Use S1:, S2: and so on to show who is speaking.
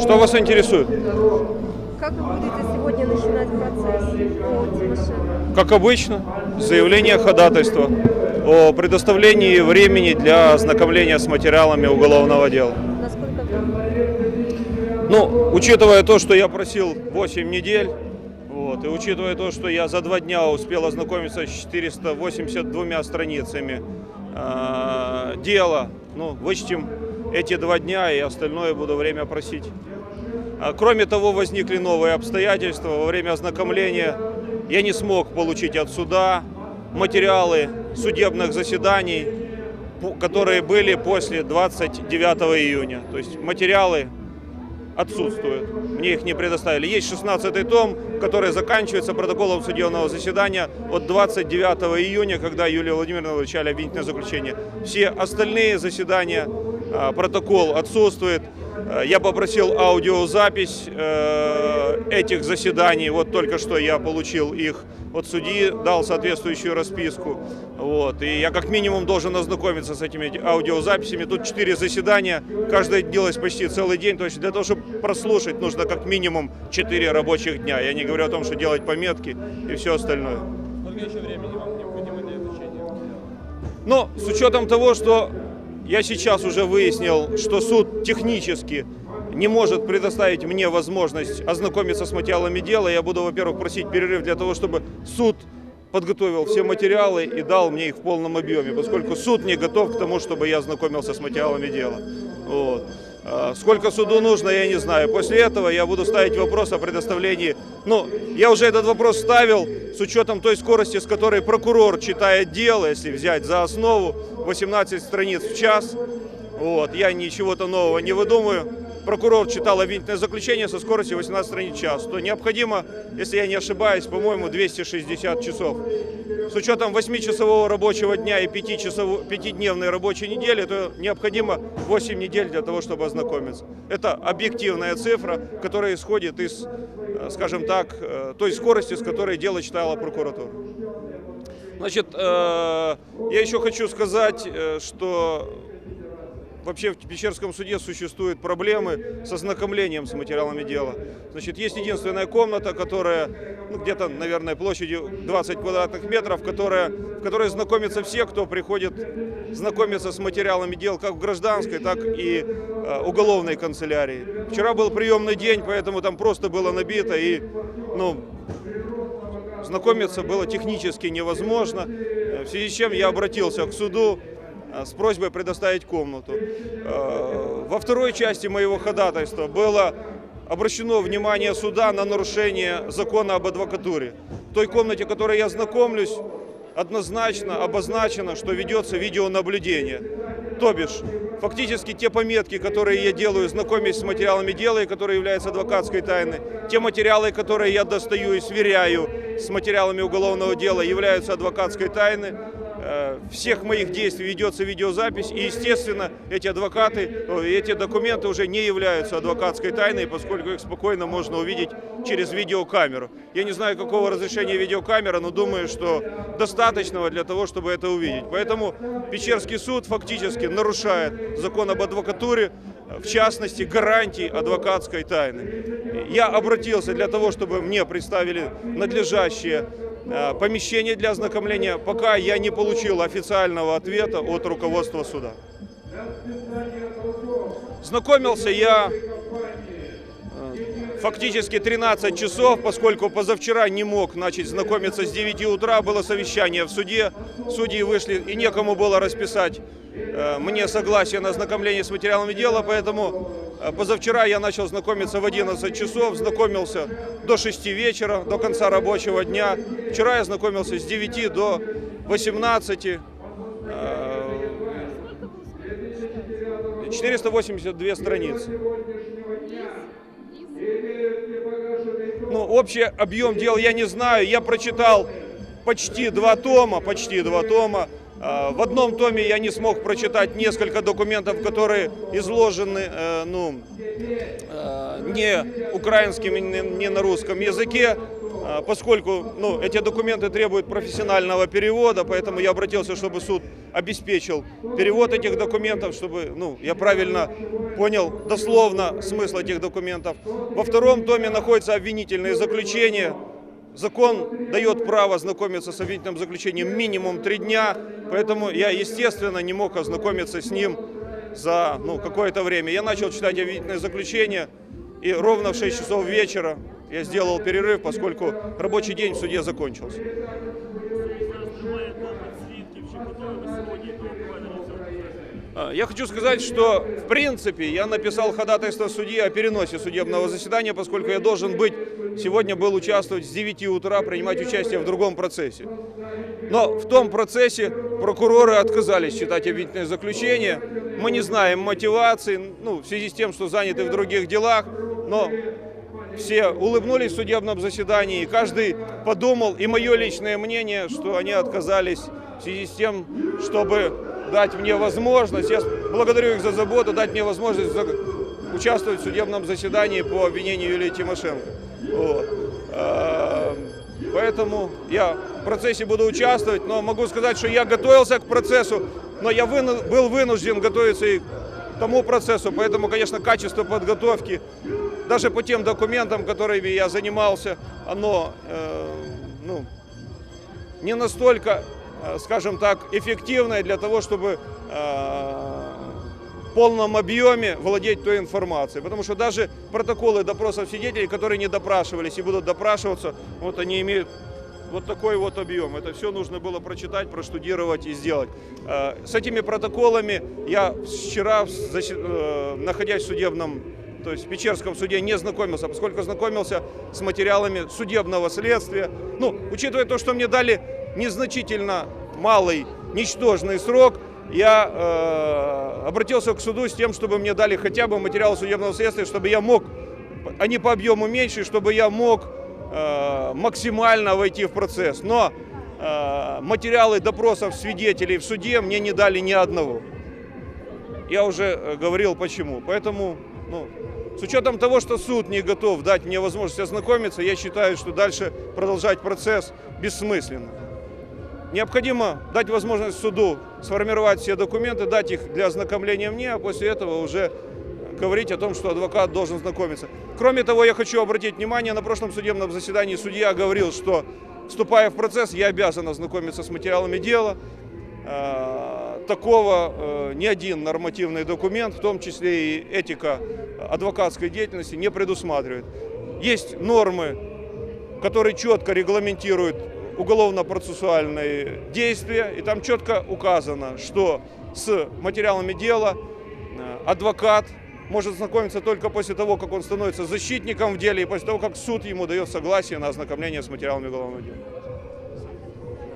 S1: Что вас интересует?
S2: Как вы будете сегодня начинать процесс по Тимошенко?
S1: Как обычно, заявление ходатайства о предоставлении времени для ознакомления с материалами уголовного дела.
S2: Насколько?
S1: Ну, учитывая то, что я просил 8 недель, вот, и учитывая то, что я за два дня успел ознакомиться с 482 страницами э, дела, ну, вычтем эти два дня, и остальное буду время просить. А, Кроме того, возникли новые обстоятельства. Во время ознакомления я не смог получить от суда материалы судебных заседаний, которые были после 29 июня. То есть материалы отсутствуют. Мне их не предоставили. Есть 16 том, который заканчивается протоколом судебного заседания от 29 июня, когда Юлия Владимировна вручали обвинительное заключение. Все остальные заседания, протокол отсутствует. Э, Я попросил аудиозапись э, этих заседаний. Вот только что я получил их от судьи, дал соответствующую расписку. Вот. И я как минимум должен ознакомиться с этими аудиозаписями. Тут четыре заседания, каждое длилось почти целый день. То есть для того, чтобы прослушать, нужно как минимум 4 рабочих дня. Я не говорю о том, что делать пометки и все остальное.
S3: Сколько еще времени вам необходимо для изучения?
S1: Но с учетом того, что я сейчас уже выяснил, что суд технически не может предоставить мне возможность ознакомиться с материалами дела, я буду, во-первых, просить перерыв для того, чтобы суд подготовил все материалы и дал мне их в полном объеме, поскольку суд не готов к тому, чтобы я ознакомился с материалами дела. Вот. А Сколько суду нужно, я не знаю. После этого я буду ставить вопрос о предоставлении. Ну, я уже этот вопрос ставил с учетом той скорости, с которой прокурор читает дело, если взять за основу 18 страниц в час. Вот, я ничего-то нового не выдумаю. Прокурор читал обвинительное заключение со скоростью 18 страниц в час. То необходимо, если я не ошибаюсь, по-моему, 260 часов. С учетом 8-часового рабочего дня и 5-часовой, 5-дневной рабочей недели, то необходимо 8 недель для того, чтобы ознакомиться. Это объективная цифра, которая исходит из, э, скажем так, э, той скорости, с которой дело читала прокуратура. Значит, э, я еще хочу сказать, что вообще в Печерском суде существуют проблемы с ознакомлением с материалами дела. Значит, есть единственная комната, которая ну, где-то, наверное, площадью 20 квадратных метров, которая, в которой знакомятся все, кто приходит знакомиться с материалами дел как в гражданской, так и э, уголовной канцелярии. Вчера был приемный день, поэтому там просто было набито и, ну, Знакомиться было технически невозможно, э, в связи с чем я обратился к суду с просьбой предоставить комнату. Э, Во второй части моего ходатайства было обращено внимание суда на нарушение закона об адвокатуре. В той комнате, в которой я знакомлюсь, однозначно обозначено, что ведется видеонаблюдение. То бишь, фактически те пометки, которые я делаю, знакомясь с материалами дела, и которые являются адвокатской тайной, те материалы, которые я достаю и сверяю с материалами уголовного дела, являются адвокатской тайной. Э, Всех моих действий ведется видеозапись, и, естественно, эти адвокаты, о, эти документы уже не являются адвокатской тайной, поскольку их спокойно можно увидеть через видеокамеру. Я не знаю, какого разрешения видеокамера, но думаю, что достаточного для того, чтобы это увидеть. Поэтому Печерский суд фактически нарушает закон об адвокатуре, в частности, гарантии адвокатской тайны. Я обратился для того, чтобы мне представили надлежащее э, помещение для ознакомления, пока я не получил официального ответа от руководства суда. Знакомился я э, фактически 13 часов, поскольку позавчера не мог начать знакомиться с 9 утра, было совещание в суде, судьи вышли и некому было расписать э, мне согласие на ознакомление с материалами дела, поэтому э, позавчера я начал знакомиться в 11 часов, знакомился до 6 вечера, до конца рабочего дня. Вчера я знакомился с 9 до 18. э, 482 страницы. Ну, общий объем дел я не знаю. Я прочитал почти два тома, почти два тома. А, В одном томе я не смог прочитать несколько документов, которые изложены, э, ну, э, не украинским, не на русском языке. а, поскольку ну, эти документы требуют профессионального перевода, поэтому я обратился, чтобы суд обеспечил перевод этих документов, чтобы ну, я правильно понял дословно смысл этих документов. Во втором томе находятся обвинительные заключения. Закон дает право знакомиться с обвинительным заключением минимум три дня, поэтому я, естественно, не мог ознакомиться с ним за ну, какое-то время. Я начал читать обвинительное заключение, и ровно в 6 часов вечера я сделал перерыв, поскольку рабочий день в суде закончился.
S4: Немає допит свідків, чи готові ви сьогодні до проведення цього процесу?
S1: А, Я хочу сказать, что в принципе я написал ходатайство судьи о переносе судебного заседания, поскольку я должен быть, сегодня был участвовать с 9 утра, принимать участие в другом процессе. Но в том процессе прокуроры отказались читать обвинительное заключение. Мы не знаем мотивации, ну, в связи с тем, что заняты в других делах, но все улыбнулись в судебном заседании, и каждый подумал, и мое личное мнение, что они отказались в связи с тем, чтобы дать мне возможность, я благодарю их за заботу, дать мне возможность участвовать в судебном заседании по обвинению Юлии Тимошенко. Вот. Э, Поэтому я в процессе буду участвовать, но могу сказать, что я готовился к процессу, но я был вынужден готовиться и к тому процессу, поэтому, конечно, качество подготовки, даже по тем документам, которыми я занимался, оно э, ну, не настолько, э, скажем так, эффективное для того, чтобы э, полном объеме владеть той информацией. Потому что даже протоколы допросов свидетелей, которые не допрашивались и будут допрашиваться, вот они имеют вот такой вот объем. Это все нужно было прочитать, проштудировать и сделать. Э, С этими протоколами я вчера, э, находясь в судебном, то есть в Печерском суде, не знакомился, поскольку знакомился с материалами судебного следствия. Ну, учитывая то, что мне дали незначительно малый, ничтожный срок, я э, обратился к суду с тем, чтобы мне дали хотя бы материал судебного следствия, чтобы я мог, они по объему меньше, чтобы я мог э, максимально войти в процесс. Но э, материалы допросов свидетелей в суде мне не дали ни одного. Я уже э, говорил почему. Поэтому, ну, с учетом того, что суд не готов дать мне возможность ознакомиться, я считаю, что дальше продолжать процесс бессмысленно. Необходимо дать возможность суду сформировать все документы, дать их для ознакомления мне, а после этого уже говорить о том, что адвокат должен знакомиться. Кроме того, я хочу обратить внимание, на прошлом судебном заседании судья говорил, что вступая в процесс, я обязан ознакомиться с материалами дела. Э, Такого э, ни один нормативный документ, в том числе и этика адвокатской деятельности, не предусматривает. Есть нормы, которые четко регламентируют уголовно-процессуальные действия, и там четко указано, что с материалами дела э, адвокат может знакомиться только после того, как он становится защитником в деле, и после того, как суд ему дает согласие на ознакомление с материалами уголовного дела.